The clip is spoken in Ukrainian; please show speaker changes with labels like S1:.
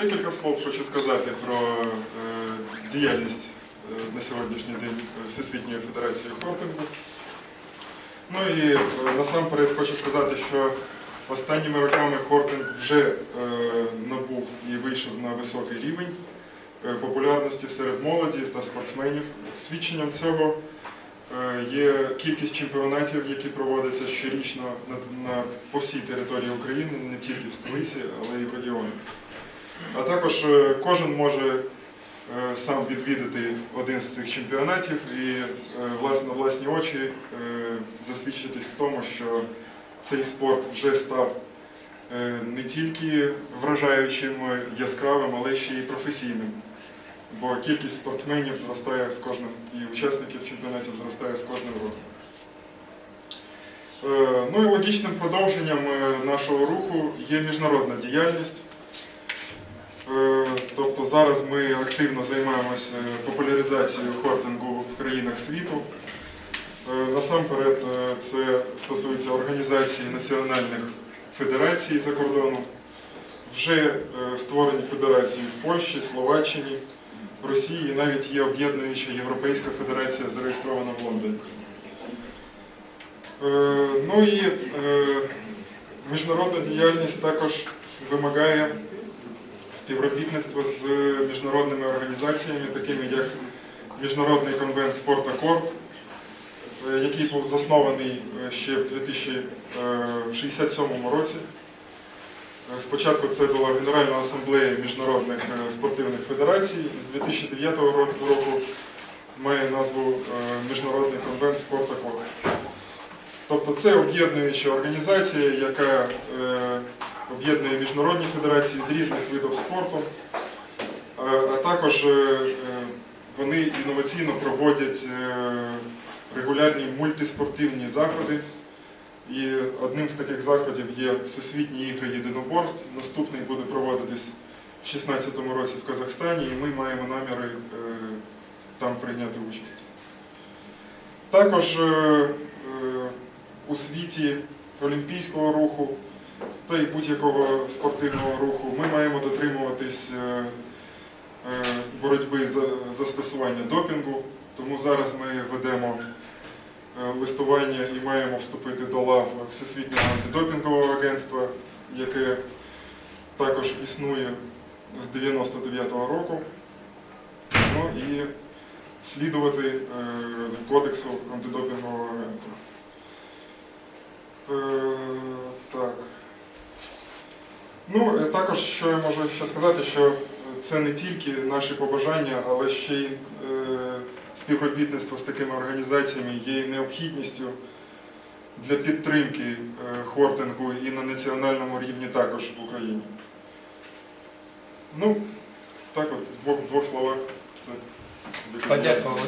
S1: декілька слов хочу сказати про е, діяльність е, на сьогоднішній день Всесвітньої Федерації хортингу. Ну і е, насамперед хочу сказати, що останніми роками хортинг вже е, набув і вийшов на високий рівень е, популярності серед молоді та спортсменів. Свідченням цього е, є кількість чемпіонатів, які проводяться щорічно на, на, по всій території України, не тільки в столиці, але й в регіонах. А також е, кожен може е, сам відвідати один з цих чемпіонатів і е, на власні очі засвідчитись в тому, що цей спорт вже став не тільки вражаючим, яскравим, але ще й професійним. Бо кількість спортсменів зростає з кожним, і учасників чемпіонатів зростає з кожним роком. Ну і логічним продовженням нашого руху є міжнародна діяльність. Е, Тобто зараз ми активно займаємося популяризацією хортингу в країнах світу. Е, Насамперед е, це стосується організації національних федерацій за кордоном. Вже створені федерації в Польщі, Словаччині, Росії, і навіть є об'єднуюча Європейська федерація, зареєстрована в Лондоні. Ну і міжнародна діяльність також вимагає співробітництва з міжнародними організаціями, такими як Міжнародний конвент спорту Корт, е, який був заснований е, ще в 2067 році. Е, Спочатку це була Генеральна асамблея міжнародних спортивних федерацій. З 2009 року має назву Міжнародний конвент спорту Корт. Тобто це об'єднуюча організація, яка об'єднує міжнародні федерації з різних видів спорту, а, а також е, е, вони інноваційно проводять е, регулярні мультиспортивні заходи. І одним з таких заходів є Всесвітні ігри єдиноборств. Наступний буде проводитись в 2016 році в Казахстані, і ми маємо наміри е, там прийняти участь. Також е, е, у світі олімпійського руху та й будь-якого спортивного руху ми маємо дотримуватись е, е, боротьби за застосування допінгу. Тому зараз ми ведемо е, листування і маємо вступити до лав Всесвітнього антидопінгового агентства, яке також існує з 99-го року. Ну і слідувати кодексу антидопінгового агентства. Е, Так. Ну, е, також, що я можу ще сказати, що це не тільки наші побажання, але ще й е, співробітництво з такими організаціями є необхідністю для підтримки е, хортингу і на національному рівні також в Україні. Ну, так от, в двох, в двох словах це.
S2: Подякували.